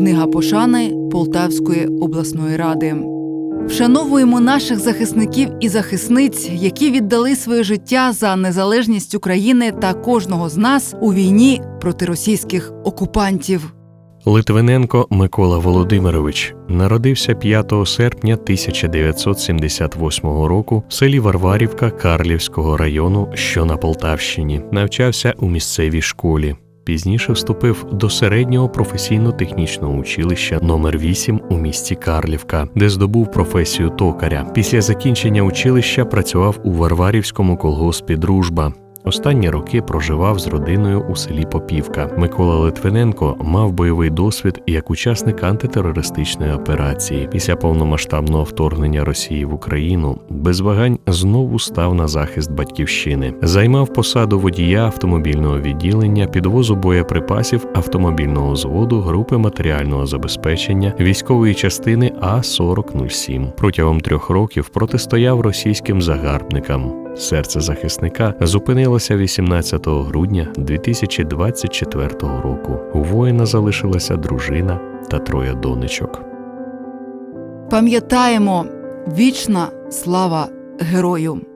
Книга пошани Полтавської обласної ради. Вшановуємо наших захисників і захисниць, які віддали своє життя за незалежність України та кожного з нас у війні проти російських окупантів. Литвиненко Микола Володимирович народився 5 серпня 1978 року в селі Варварівка Карлівського району, що на Полтавщині. Навчався у місцевій школі. Пізніше вступив до середнього професійно-технічного училища номер 8 у місті Карлівка, де здобув професію токаря. Після закінчення училища працював у Варварівському колгоспі Дружба. Останні роки проживав з родиною у селі Попівка. Микола Литвиненко мав бойовий досвід як учасник антитерористичної операції. Після повномасштабного вторгнення Росії в Україну без вагань знову став на захист батьківщини. Займав посаду водія автомобільного відділення, підвозу боєприпасів автомобільного зводу групи матеріального забезпечення військової частини А 4007 Протягом трьох років протистояв російським загарбникам. Серце захисника зупинилося 18 грудня 2024 року. У воїна залишилася дружина та троє донечок. Пам'ятаємо вічна слава герою!